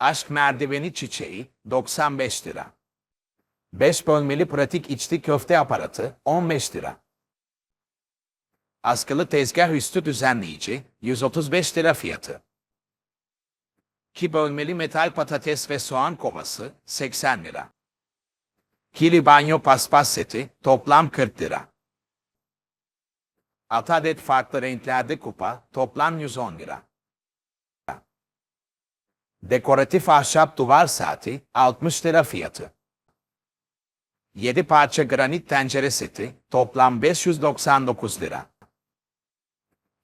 Aşk merdiveni çiçeği 95 lira. 5 bölmeli pratik içli köfte aparatı 15 lira. Askılı tezgah üstü düzenleyici 135 lira fiyatı. 2 bölmeli metal patates ve soğan kovası 80 lira. Kili banyo paspas seti toplam 40 lira. 6 adet farklı renklerde kupa toplam 110 lira. Dekoratif ahşap duvar saati 60 lira fiyatı. 7 parça granit tencere seti toplam 599 lira.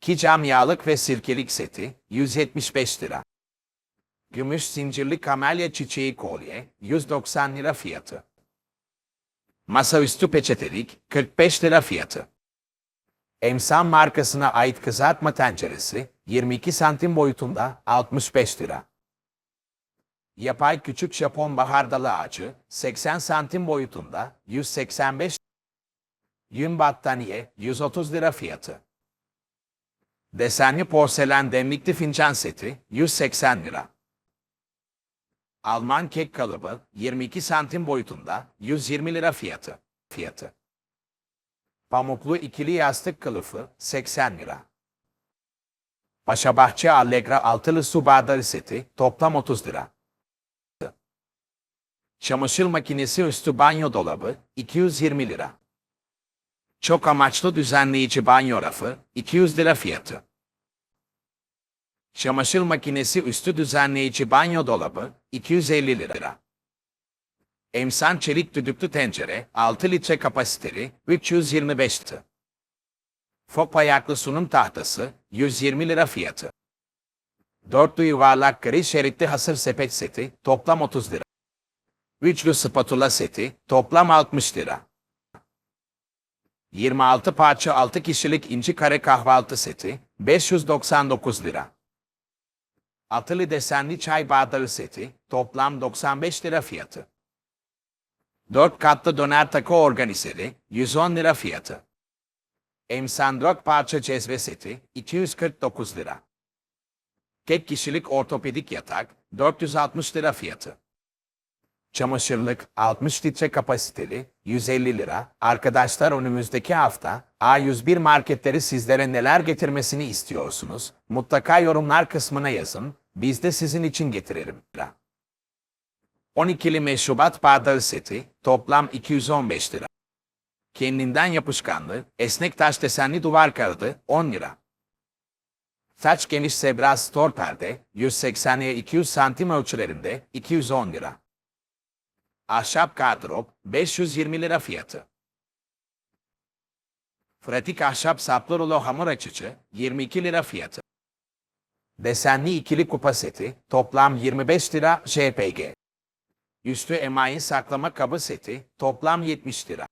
2 cam yağlık ve sirkelik seti 175 lira. Gümüş zincirli kamelya çiçeği kolye 190 lira fiyatı. Masaüstü peçetelik 45 lira fiyatı. Emsan markasına ait kızartma tenceresi 22 santim boyutunda 65 lira. Yapay küçük Japon bahardalı ağacı 80 santim boyutunda 185 Yün battaniye 130 lira fiyatı. Desenli porselen demlikli fincan seti 180 lira. Alman kek kalıbı 22 santim boyutunda 120 lira fiyatı. Fiyatı. Pamuklu ikili yastık kılıfı 80 lira. Paşabahçe Allegra altılı su bardağı seti toplam 30 lira. Çamaşır makinesi üstü banyo dolabı 220 lira. Çok amaçlı düzenleyici banyo rafı 200 lira fiyatı. Çamaşır makinesi üstü düzenleyici banyo dolabı 250 lira. Emsan çelik düdüklü tencere 6 litre kapasiteli 325 lira. Fok ayaklı sunum tahtası 120 lira fiyatı. Dörtlü yuvarlak gri şeritli hasır sepet seti toplam 30 lira. Üçlü spatula seti toplam 60 lira. 26 parça 6 kişilik inci kare kahvaltı seti 599 lira. Atılı desenli çay bardağı seti toplam 95 lira fiyatı. 4 katlı döner takı organizeri 110 lira fiyatı. Emsan 4 parça cezve seti 249 lira. Tek kişilik ortopedik yatak 460 lira fiyatı. Çamaşırlık 60 litre kapasiteli 150 lira. Arkadaşlar önümüzdeki hafta A101 marketleri sizlere neler getirmesini istiyorsunuz? Mutlaka yorumlar kısmına yazın. Biz de sizin için getirelim. 12'li meşrubat bardağı seti toplam 215 lira. Kendinden yapışkanlı, esnek taş desenli duvar kağıdı 10 lira. Saç geniş sebra store perde 180'ye 200 santim ölçülerinde 210 lira. Ahşap gardırop 520 lira fiyatı. Pratik ahşap saplı rulo hamur açıcı 22 lira fiyatı. Desenli ikili kupa seti toplam 25 lira JPG. Üstü emayi saklama kabı seti toplam 70 lira.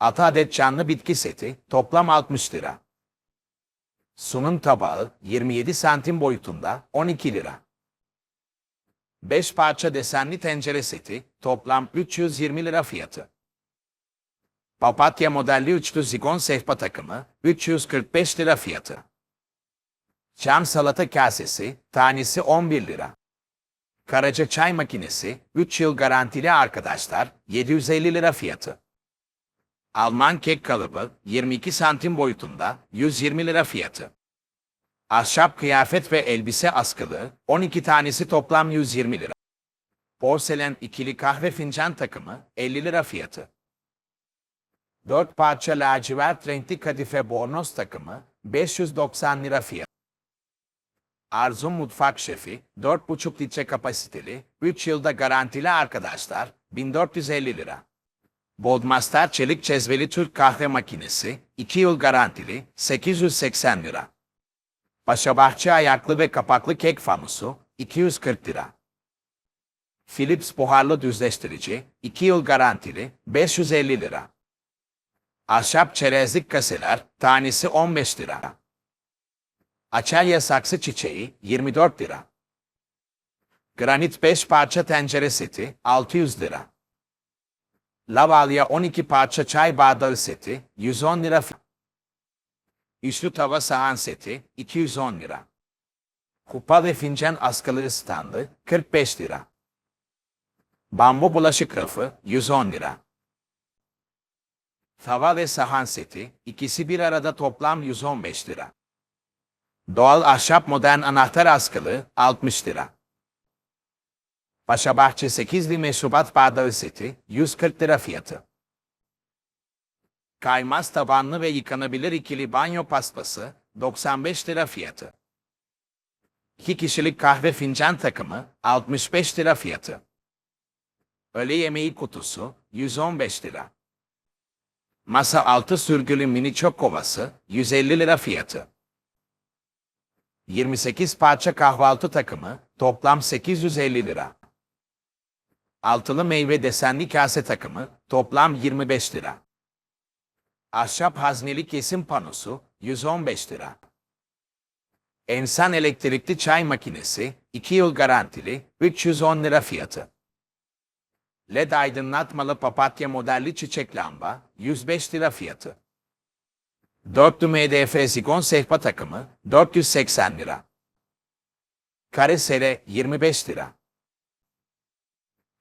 6 adet canlı bitki seti toplam 60 lira. Sunum tabağı 27 santim boyutunda 12 lira. 5 parça desenli tencere seti toplam 320 lira fiyatı. Papatya modelli üçlü zigon sehpa takımı 345 lira fiyatı. Çam salata kasesi tanesi 11 lira. Karaca çay makinesi 3 yıl garantili arkadaşlar 750 lira fiyatı. Alman kek kalıbı 22 santim boyutunda 120 lira fiyatı. Ahşap kıyafet ve elbise askılı 12 tanesi toplam 120 lira. Porselen ikili kahve fincan takımı 50 lira fiyatı. 4 parça lacivert renkli kadife bornoz takımı 590 lira fiyatı. Arzu Mutfak Şefi 4,5 litre kapasiteli 3 yılda garantili arkadaşlar 1450 lira. Bodmaster çelik cezveli Türk kahve makinesi 2 yıl garantili 880 lira. Paşabahçe ayaklı ve kapaklı kek fanusu 240 lira. Philips buharlı düzleştirici 2 yıl garantili 550 lira. Ahşap çerezlik kaseler tanesi 15 lira. Açelya saksı çiçeği 24 lira. Granit 5 parça tencere seti 600 lira. Lavalya 12 parça çay bardağı seti 110 lira. Üçlü tava sahan seti 210 lira. Kupa ve fincan askılı standı 45 lira. Bambu bulaşık rafı 110 lira. Tava ve sahan seti ikisi bir arada toplam 115 lira. Doğal ahşap modern anahtar askılı 60 lira. Paşabahçe 8'li meşrubat bardağı seti 140 lira fiyatı. Kaymaz tabanlı ve yıkanabilir ikili banyo paspası 95 lira fiyatı. 2 kişilik kahve fincan takımı 65 lira fiyatı. Öğle yemeği kutusu 115 lira. Masa altı sürgülü mini çöp kovası 150 lira fiyatı. 28 parça kahvaltı takımı toplam 850 lira. Altılı meyve desenli kase takımı toplam 25 lira. Ahşap hazneli kesim panosu 115 lira. Ensan elektrikli çay makinesi 2 yıl garantili 310 lira fiyatı. LED aydınlatmalı papatya modelli çiçek lamba 105 lira fiyatı. Dörtlü MDF zigon sehpa takımı 480 lira. Kare sere 25 lira.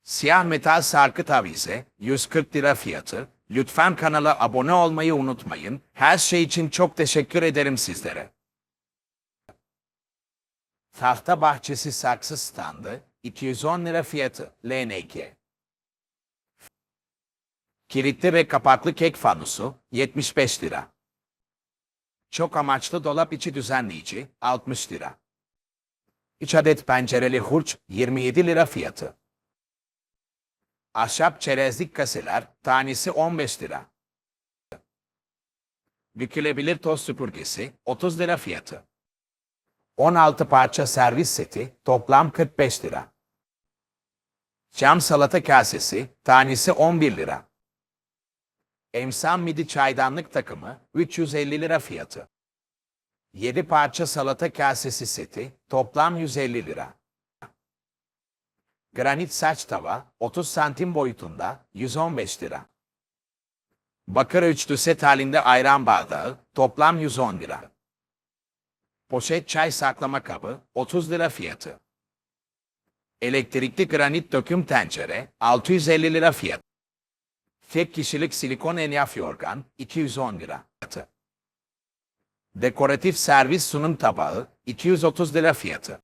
Siyah metal sarkı tavize 140 lira fiyatı. Lütfen kanala abone olmayı unutmayın. Her şey için çok teşekkür ederim sizlere. Tahta bahçesi saksı standı 210 lira fiyatı LNG. Kilitli ve kapaklı kek fanusu 75 lira. Çok amaçlı dolap içi düzenleyici 60 lira. 3 adet pencereli hurç 27 lira fiyatı. Ahşap çerezlik kaseler tanesi 15 lira. Bükülebilir toz süpürgesi 30 lira fiyatı. 16 parça servis seti toplam 45 lira. Cam salata kasesi tanesi 11 lira. Emsan midi çaydanlık takımı 350 lira fiyatı. 7 parça salata kasesi seti toplam 150 lira. Granit saç tava 30 santim boyutunda 115 lira. Bakır üçlü set halinde ayran bardağı toplam 110 lira. Poşet çay saklama kabı 30 lira fiyatı. Elektrikli granit döküm tencere 650 lira fiyatı. Tek kişilik silikon elyaf yorgan 210 lira. Dekoratif servis sunum tabağı 230 lira fiyatı.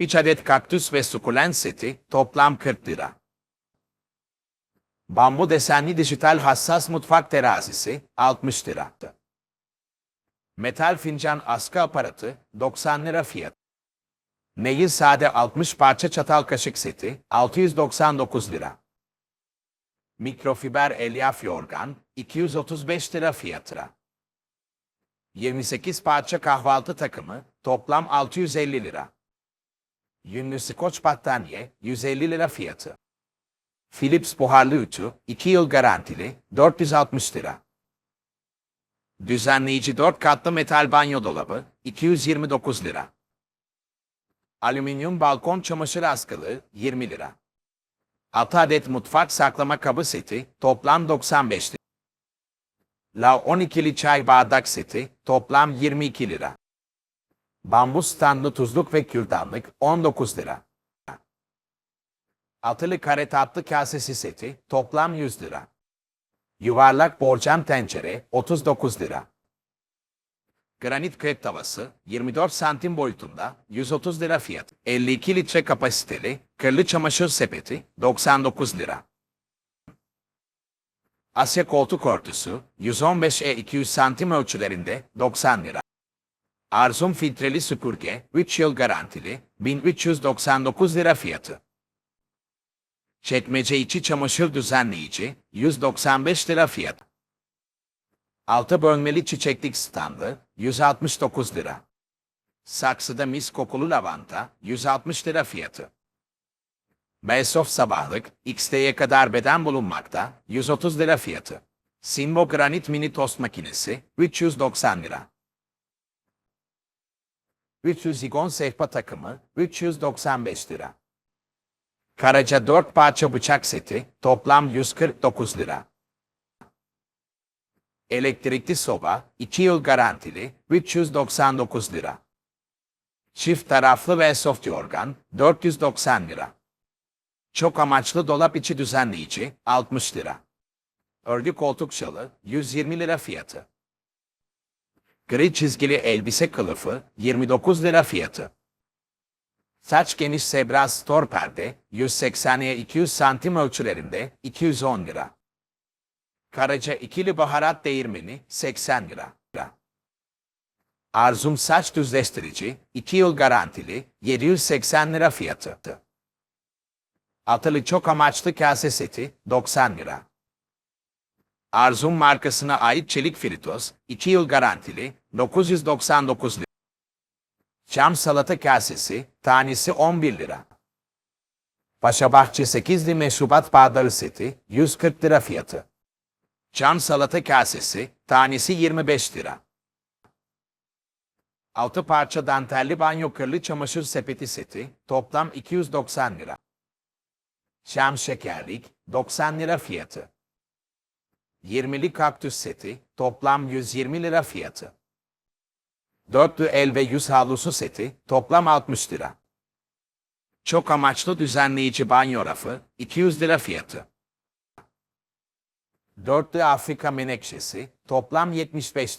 3 adet kaktüs ve sukulent seti toplam 40 lira. Bambu desenli dijital hassas mutfak terazisi 60 lira. Metal fincan askı aparatı 90 lira fiyat. Neyi sade 60 parça çatal kaşık seti 699 lira. Mikrofiber elyaf yorgan 235 lira fiyatına. 28 parça kahvaltı takımı toplam 650 lira. Yünlü skoç battaniye 150 lira fiyatı. Philips buharlı ütü 2 yıl garantili 460 lira. Düzenleyici 4 katlı metal banyo dolabı 229 lira. Alüminyum balkon çamaşır askılı 20 lira. 6 adet mutfak saklama kabı seti toplam 95 lira. La 12'li çay bardak seti toplam 22 lira. Bambu standlı tuzluk ve kürdanlık 19 lira. Altılı kare tatlı kasesi seti toplam 100 lira. Yuvarlak borcam tencere 39 lira. Granit krep tavası 24 santim boyutunda 130 lira fiyat. 52 litre kapasiteli kırlı çamaşır sepeti 99 lira. Asya koltuk örtüsü 115 e 200 santim ölçülerinde 90 lira. Arzum filtreli süpürge 3 yıl garantili 1399 lira fiyatı. Çekmece içi çamaşır düzenleyici 195 lira fiyatı. Altı bölmeli çiçeklik standı 169 lira. Saksıda mis kokulu lavanta 160 lira fiyatı. Belsof sabahlık XT'ye kadar beden bulunmakta 130 lira fiyatı. Simbo granit mini tost makinesi 390 lira. 300 zigon sehpa takımı 395 lira. Karaca 4 parça bıçak seti toplam 149 lira. Elektrikli soba 2 yıl garantili 399 lira. Çift taraflı ve soft yorgan 490 lira. Çok amaçlı dolap içi düzenleyici 60 lira. Örgü koltuk şalı 120 lira fiyatı. Gri çizgili elbise kılıfı 29 lira fiyatı. Saç geniş sebra store perde 180'ye 200 santim ölçülerinde 210 lira. Karaca ikili baharat değirmeni 80 lira. Arzum saç düzleştirici 2 yıl garantili 780 lira fiyatı. Atılı çok amaçlı kase seti 90 lira. Arzum markasına ait çelik fritöz 2 yıl garantili 999 lira. Çam salata kasesi tanesi 11 lira. Paşabahçe 8'li meşrubat bardağı seti 140 lira fiyatı. Çam salata kasesi tanesi 25 lira. Altı parça dantelli banyo kırlı çamaşır sepeti seti toplam 290 lira. Şam şekerlik 90 lira fiyatı. 20'li kaktüs seti toplam 120 lira fiyatı. Dörtlü el ve yüz havlusu seti toplam 60 lira. Çok amaçlı düzenleyici banyo rafı 200 lira fiyatı. Dörtlü Afrika menekşesi toplam 75 lira.